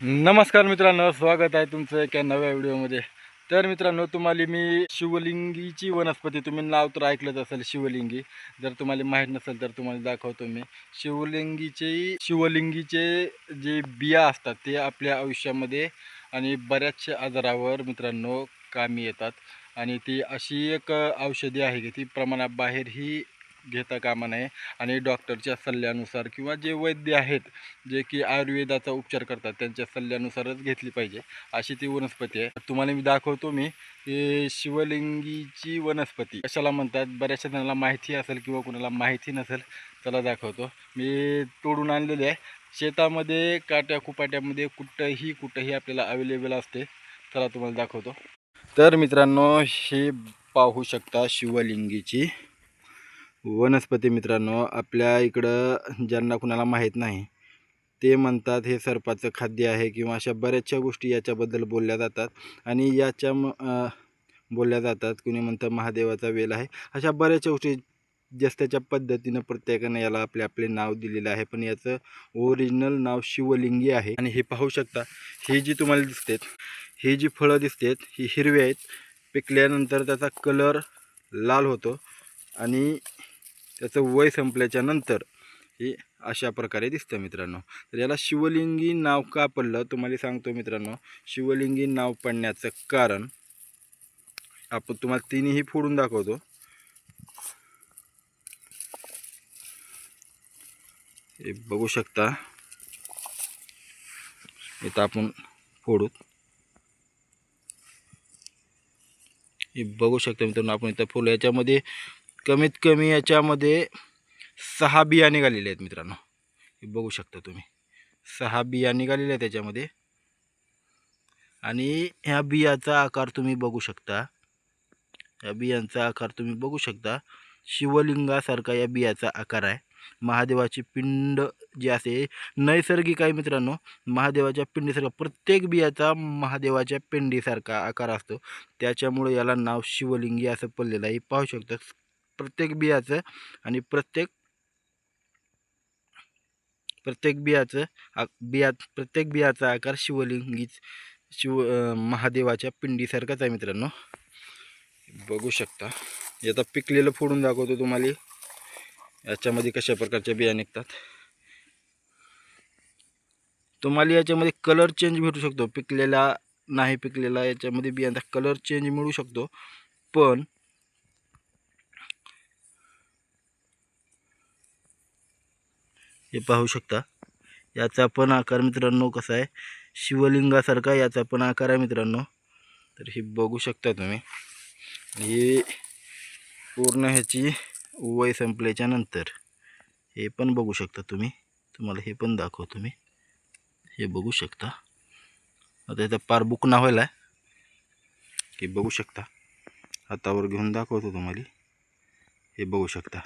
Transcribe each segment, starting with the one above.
नमस्कार मित्रांनो स्वागत आहे तुमचं एका नव्या व्हिडिओमध्ये. तर मित्रांनो तुम्हाला मी शिवलिंगीची वनस्पती तुम्ही नाव तर ऐकलंच असेल शिवलिंगी. जर तुम्हाला माहीत नसेल तर तुम्हाला दाखवतो मी. शिवलिंगीचे शिवलिंगीचे जे बिया असतात ते आपल्या आयुष्यामध्ये आणि बऱ्याचशा आजारावर मित्रांनो कामी येतात. आणि ती अशी एक औषधी आहे की ती प्रमाणाबाहेरही घेता कामा नये. आणि डॉक्टरच्या सल्ल्यानुसार किंवा जे वैद्य आहेत जे की आयुर्वेदाचा उपचार करतात त्यांच्या सल्ल्यानुसारच घेतली पाहिजे. अशी ती वनस्पती आहे. तुम्हाला मी दाखवतो मी शिवलिंगीची वनस्पती. कशाला म्हणतात? बऱ्याचशा जणांना माहिती असेल किंवा कुणाला माहिती नसेल त्याला दाखवतो. मी तोडून आणलेली आहे. शेतामध्ये काट्या कुपाट्यामध्ये कुठंही कुठंही आपल्याला अवेलेबल असते चला तुम्हाला दाखवतो. तर मित्रांनो हे पाहू शकता शिवलिंगीची वनस्पती मित्रांनो आपल्या इकडं ज्यांना कुणाला माहीत नाही ते म्हणतात हे सर्पाचं खाद्य आहे किंवा अशा बऱ्याचशा गोष्टी याच्याबद्दल बोलल्या जातात आणि याच्या म बोलल्या जातात. कुणी म्हणतं महादेवाचा वेल आहे. अशा बऱ्याचशा गोष्टी जस्त्याच्या पद्धतीनं प्रत्येकानं याला आपले आपले नाव दिलेलं आहे. पण याचं ओरिजिनल नाव शिवलिंगी आहे. आणि हे पाहू शकता ही जी तुम्हाला दिसतेत ही जी फळं दिसतेत ही हिरवी आहेत. पिकल्यानंतर त्याचा कलर लाल होतो आणि त्याचं वय संपल्याच्या नंतर हे अशा प्रकारे दिसतं मित्रांनो. तर याला शिवलिंगी नाव का पडलं? तुम्हाला सांगतो मित्रांनो. शिवलिंगी नाव पडण्याचं कारण आपण तुम्हाला तिन्ही फोडून दाखवतो. हे बघू शकता. इथं आपण फोडू. हे बघू शकता मित्रांनो आपण इथं फुलं याच्यामध्ये कमीत कमी याच्यामध्ये सहा बिया निघालेल्या आहेत मित्रांनो. हे बघू शकता तुम्ही. सहा बिया निघालेल्या आहेत त्याच्यामध्ये. आणि ह्या बियाचा आकार तुम्ही बघू शकता. या बियांचा आकार तुम्ही बघू शकता. शिवलिंगासारखा या बियाचा आकार आहे. महादेवाची पिंड जी असते नैसर्गिक आहे मित्रांनो. महादेवाच्या पिंडीसारखा प्रत्येक बियाचा महादेवाच्या पिंडीसारखा आकार असतो. त्याच्यामुळे याला नाव शिवलिंगी असं पडलेलं आहे. पाहू शकता प्रत्येक बियाचं आणि प्रत्येक प्रत्येक बियाचं आ बिया प्रत्येक बियाचा आकार शिवलिंगीच शिव महादेवाच्या पिंडीसारखाच आहे मित्रांनो. बघू शकता. हे आता पिकलेलं फोडून दाखवतो तुम्हाला. याच्यामध्ये कशा प्रकारच्या बिया निघतात. तुम्हाला याच्यामध्ये कलर चेंज भेटू शकतो. पिकलेला नाही पिकलेला याच्यामध्ये बियांचा कलर चेंज मिळू शकतो. पण हे पाहू शकता. याचा पण आकार मित्रांनो कसा आहे? शिवलिंगासारखा याचा पण आकार आहे मित्रांनो. तर हे बघू शकता तुम्ही. हे पूर्ण ह्याची वय संपल्याच्या नंतर हे पण बघू शकता तुम्ही. तुम्हाला हे पण दाखवतो मी. हे बघू शकता. आता याचा पार बुकना व्हायला आहे. हे बघू शकता. हातावर घेऊन दाखवतो तुम्हाला. हे बघू शकता.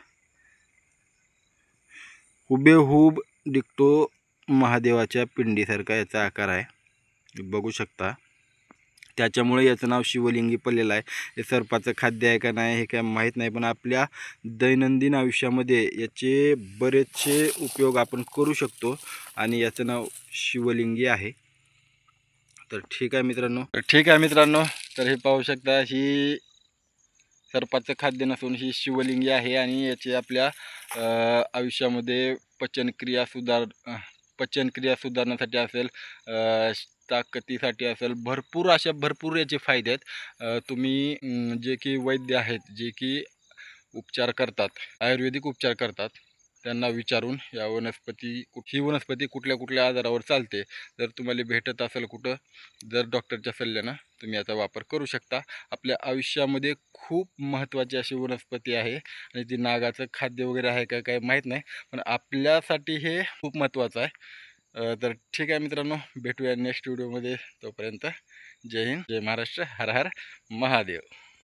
हुबेहूब डिक्टो महादेवाच्या पिंडीसारखा याचा आकार आहे. बघू शकता. त्याच्यामुळे याचं नाव शिवलिंगी पडलेलं आहे. हे सर्पाचं खाद्य आहे का नाही हे काय माहीत नाही पण आपल्या दैनंदिन आयुष्यामध्ये याचे बरेचसे उपयोग आपण करू शकतो आणि याचं नाव शिवलिंगी आहे. तर ठीक आहे मित्रांनो. तर ठीक आहे मित्रांनो. तर हे पाहू शकता ही सर्पाचं खाद्य नसून ही शिवलिंगी आहे आणि याचे आपल्या आयुष्यामध्ये पचनक्रिया सुधार पचनक्रिया सुधारण्यासाठी असेल ताकदीसाठी असेल भरपूर अशा भरपूर याचे फायदे आहेत. तुम्ही जे की वैद्य आहेत जे की उपचार करतात आयुर्वेदिक उपचार करतात त्यांना विचारून या वनस्पती कुठ ही वनस्पती कुठल्या कुठल्या आजारावर चालते जर तुम्हाला भेटत असेल कुठं जर डॉक्टरच्या सल्ल्यानं तुम्ही याचा वापर करू शकता. आपल्या आयुष्यामध्ये खूप महत्त्वाची अशी वनस्पती आहे आणि ती नागाचं खाद्य वगैरे आहे का काय माहीत नाही पण आपल्यासाठी हे खूप महत्त्वाचं आहे. तर ठीक आहे मित्रांनो भेटूया नेक्स्ट व्हिडिओमध्ये तोपर्यंत जय हिंद जय महाराष्ट्र हर हर महादेव.